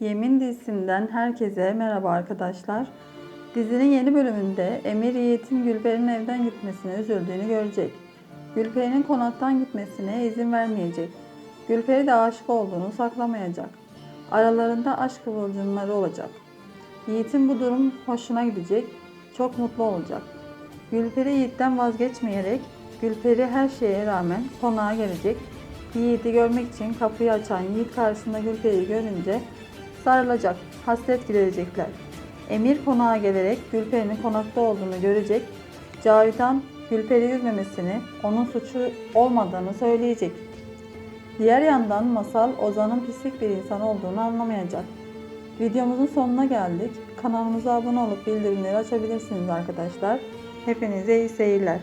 Yemin dizisinden herkese merhaba arkadaşlar. Dizinin yeni bölümünde Emir Yiğit'in Gülperi'nin evden gitmesine üzüldüğünü görecek. Gülperi'nin konaktan gitmesine izin vermeyecek. Gülperi de aşık olduğunu saklamayacak. Aralarında aşk kıvılcımları olacak. Yiğit'in bu durum hoşuna gidecek, çok mutlu olacak. Gülperi Yiğit'ten vazgeçmeyerek Gülperi her şeye rağmen konağa gelecek. Yiğit'i görmek için kapıyı açan Yiğit karşısında Gülperi'yi görünce sarılacak, hasret giderecekler. Emir konağa gelerek Gülperi'nin konakta olduğunu görecek. Cavidan Gülperi'yi üzmemesini, onun suçu olmadığını söyleyecek. Diğer yandan Masal Ozan'ın pislik bir insan olduğunu anlamayacak. Videomuzun sonuna geldik. Kanalımıza abone olup bildirimleri açabilirsiniz arkadaşlar. Hepinize iyi seyirler.